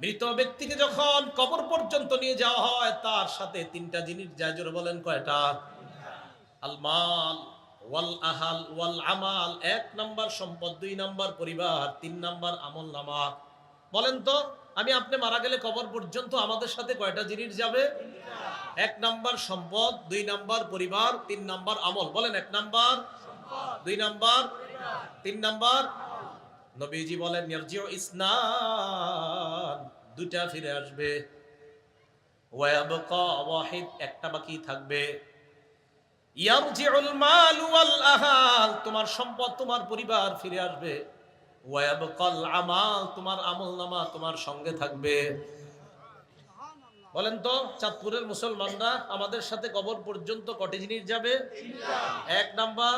মৃত ব্যক্তিকে যখন কবর পর্যন্ত নিয়ে যাওয়া হয়, তার সাথে তিনটা জিনিস যায়। বলেন কয়টা? আল মাল, ওয়াল আহাল, ওয়াল আমাল। এক নাম্বার সম্পদ, দুই নাম্বার পরিবার, তিন নাম্বার আমল নামা। বলেন তো, আমি আপনি মারা গেলে কবর পর্যন্ত আমাদের সাথে কয়টা জিনিস যাবে? এক নাম্বার সম্পদ, দুই নাম্বার পরিবার, তিন নাম্বার আমল। বলেন এক নাম্বার। দুই নাম্বার। তিন নাম্বার নবীজি বলেন নির্জিও ইসনান। দুটা ফিরে আসবে। ওয়াবকা ওয়াহিদ একটা বাকি থাকবে। ইয়ারজিউল মাল ওয়াল আহাল তোমার সম্পদ তোমার পরিবার ফিরে আসবে। ওয়াবকাল আমাল তোমার আমল নামা তোমার সঙ্গে থাকবে। বলেন তো চাঁদপুরের মুসলমানরা আমাদের সাথে কবর পর্যন্ত কটি জিনিস যাবে? এক নাম্বার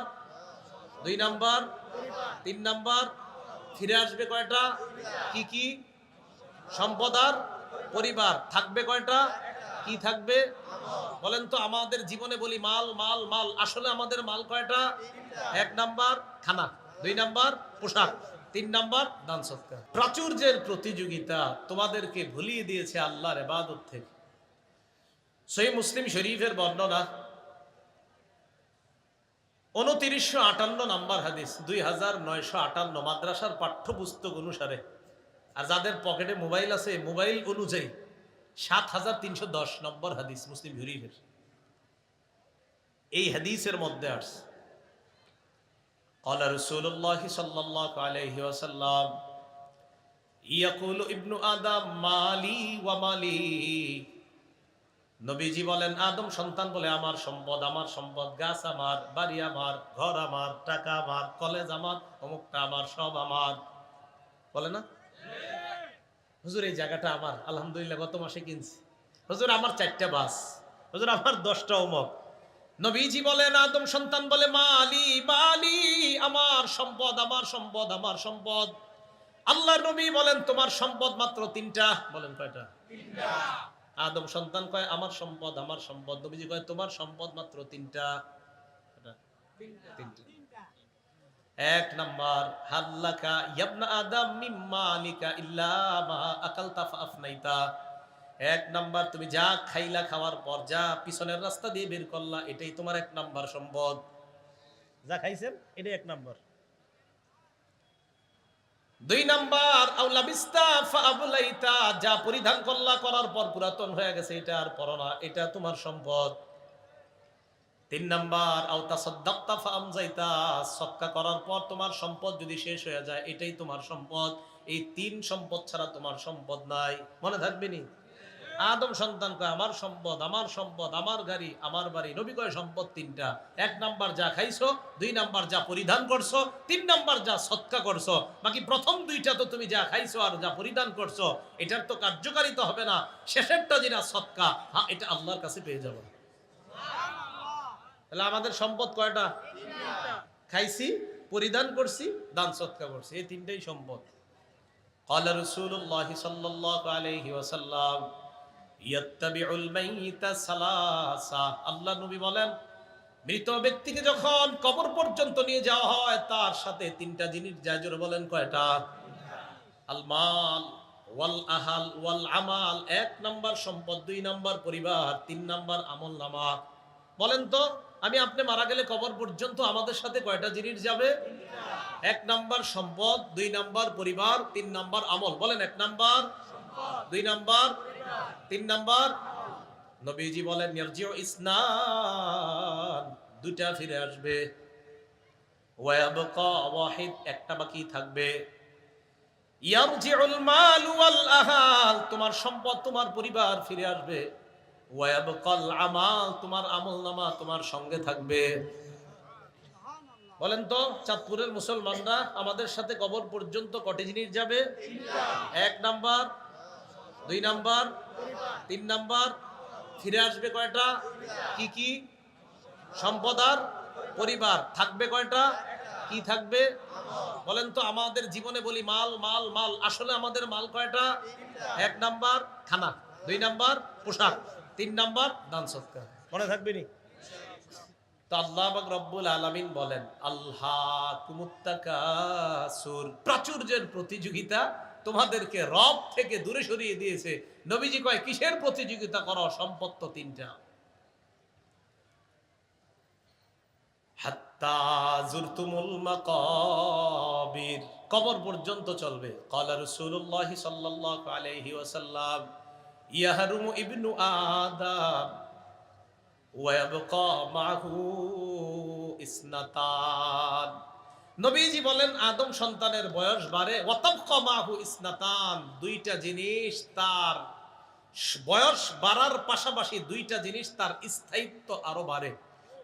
দুই নাম্বার তিন নাম্বার ফিরে আসবে কয়টা? কি কি? সম্পদ আর পরিবার। থাকবে কয়টা? কি থাকবে? বলেন তো, আমাদের জীবনে বলি মাল মাল মাল। আসলে আমাদের মাল কয়টা? এক নাম্বার খানা, দুই নাম্বার পোশাক, তিন নাম্বার দান সৎকার। প্রাচুর্যের প্রতিযোগিতা তোমাদেরকে ভুলিয়ে দিয়েছে আল্লাহর এবাদত থেকে। সেই মুসলিম শরীফের বর্ণনা উনতিরিশশো আটান্ন নাম্বার হাদিস দুই হাজার নয়শো আটান্ন মাদ্রাসার পাঠ্যপুস্তক অনুসারে আর যাদের পকেটে মোবাইল আছে মোবাইল অনুযায়ী সাত হাজার তিনশো দশ নম্বর হাদিস মুসলিম শরীফের এই হাদিসের মধ্যে আসছে قال رسول الله صلى الله عليه وسلم يقول ابن آدم مالي ومالي নবীজি বলেন, আদম সন্তান বলে আমার সম্পদ আমার সম্পদ গাছ আমার, বাড়ি আমার, ঘর আমার, টাকা আমার, কলেজ আমার, অমুকটা আমার, সব আমার। বলে না? হুজুর, এই জায়গাটা আমার, আলহামদুলিল্লাহ, গত মাসে কিনছি। হুজুর, আমার চারটা বাস। হুজুর, আমার দশটা অমক নবীজি বলেন, আদম সন্তান বলে, মালি মালি, আমার সম্পদ আমার সম্পদ আমার সম্পদ। আল্লাহর নবী বলেন, তোমার সম্পদ মাত্র তিনটা। বলেন কয়টা? আদম সন্তান কয় আমার সম্পদ আমার সম্পদ। নবীজি কয় তোমার সম্পদ মাত্র তিনটা। তিনটা। এক নাম্বার হাল্লাকা ইয়াবনা আদম মিম্মা আলিকা ইল্লা মা আকালতা ফাফনাইতা এক নাম্বার তুমি যা খাইলা খাওয়ার পর যা পিছনের রাস্তা দিয়ে বের করলা এটাই তোমার এক নাম্বার সম্পদ। যা খাইছেন এটাই এক নাম্বার। দুই নাম্বার যা পরিধান করলা করার পর পুরাতন হয়ে গেছে, এটা আর পর না, এটা তোমার সম্পদ। তিন নাম্বার আওতা সদ্দাক্তা ফামজাইতা সক্কা করার পর তোমার সম্পদ যদি শেষ হয়ে যায়, এটাই তোমার সম্পদ। এই তিন সম্পদ ছাড়া তোমার সম্পদ নাই। মনে থাকবে নি? আদম সন্তান কয় আমার সম্পদ আমার সম্পদ আমার গাড়ি আমার বাড়ি নবী কয় সম্পদ তিনটা এক নাম্বার যা খাইছো দুই নাম্বার যা পরিধান করছো তিন নাম্বার যা সৎকা করছো বাকি প্রথম দুইটা তো তুমি যা খাইছো আর যা পরিধান করছো এটার তো কার্যকারিতা হবে না শেষেরটা যেটা সৎকা হ্যাঁ এটা আল্লাহর কাছে পেয়ে যাবো তাহলে আমাদের সম্পদ কয়টা খাইছি পরিধান করছি দান সৎকা করছি এই তিনটাই সম্পদ قال رسول الله صلى الله عليه وسلم يتبع الميت ثلاثه আল্লাহ নবী বলেন, মৃত ব্যক্তিকে যখন কবর পর্যন্ত নিয়ে যাওয়া হয়, তার সাথে তিনটা জিনিস যায়। জোরে বলেন কয়টা? আল মাল, ওয়াল আহাল, ওয়াল আমাল, এক নাম্বার সম্পদ, দুই নাম্বার পরিবার, তিন নাম্বার আমল নামা। বলেন তো, আমি আপনি মারা গেলে কবর পর্যন্ত আমাদের সাথে কয়টা জিনিস যাবে? এক নাম্বার সম্পদ, দুই নাম্বার পরিবার, তিন নাম্বার আমল। বলেন এক নাম্বার, দুই নাম্বার তিন নাম্বার, নবীজি বলেন নির্জিও ইসনান দুটা ফিরে আসবে। একটা বাকি থাকবে। তোমার সম্পদ, তোমার পরিবার ফিরে আসবে। ওয়াবকাল আমাল তোমার আমল নামা তোমার সঙ্গে থাকবে। বলেন তো, চাঁদপুরের মুসলমানরা আমাদের সাথে কবর পর্যন্ত কটি জিনিস যাবে? এক নাম্বার দুই নাম্বার, তিন নাম্বার, ফিরে আসবে কয়টা? কি কি? সম্পদ আর পরিবার, থাকবে কয়টা? কি থাকবে? বলেন তো, আমাদের জীবনে বলি, মাল মাল মাল, আসলে আমাদের মাল কয়টা? এক নাম্বার, খানা। দুই নাম্বার, পোশাক। তিন নাম্বার, দান সৎকার। মনে থাকবে নি? আল্লাহ রব্বুল আলামিন বলেন, আল্লাহ প্রাচুর্যের প্রতিযোগিতা তোমাদেরকে রব থেকে দূরে সরিয়ে দিয়েছে। নবীজি কয়, কিসের প্রতিযোগিতা করো? সম্পদ তো তিনটা কবর পর্যন্ত চলবে। ইসনাতান। নবীজি বলেন, আদম সন্তানের বয়স বাড়ে ওয়াতাবকা মাহু ইসনাতান, দুইটা জিনিস তার বয়স বাড়ার পাশাপাশি দুইটা জিনিস তার স্থায়িত্ব আরও বাড়ে।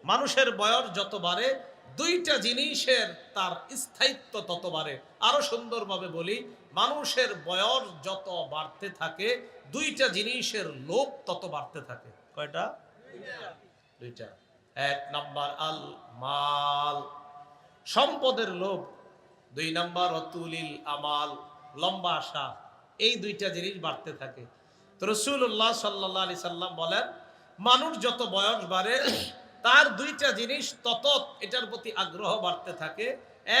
মানুষের বয়স যত বাড়ে, দুইটা জিনিসের তার স্থায়িত্ব তত বাড়ে। আরও সুন্দরভাবে বলি, মানুষের বয়স যত বাড়তে থাকে, দুইটা জিনিসের লোভ তত বাড়তে থাকে। কয়টা? দুইটা। এক নাম্বার আল মাল সম্পদের লোভ। দুই নাম্বার, অতুলিল আমাল, লম্বা আশা, এই দুইটা জিনিস বাড়তে থাকে। তো রসুল্লাহ সাল্লাহ আলি সাল্লাম বলেন, মানুষ যত বয়স বাড়ে, তার দুইটা জিনিস তত এটার প্রতি আগ্রহ বাড়তে থাকে।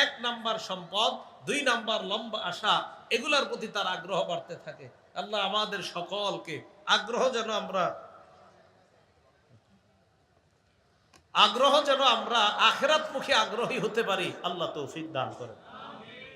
এক নাম্বার সম্পদ, দুই নাম্বার লম্বা আশা, এগুলার প্রতি তার আগ্রহ বাড়তে থাকে। আল্লাহ আমাদের সকলকে আগ্রহ যেন আমরা আগ্রহ যেন আমরা আখেরাত আখেরাতমুখী আগ্রহী হতে পারি আল্লাহ তৌফিক দান করেন।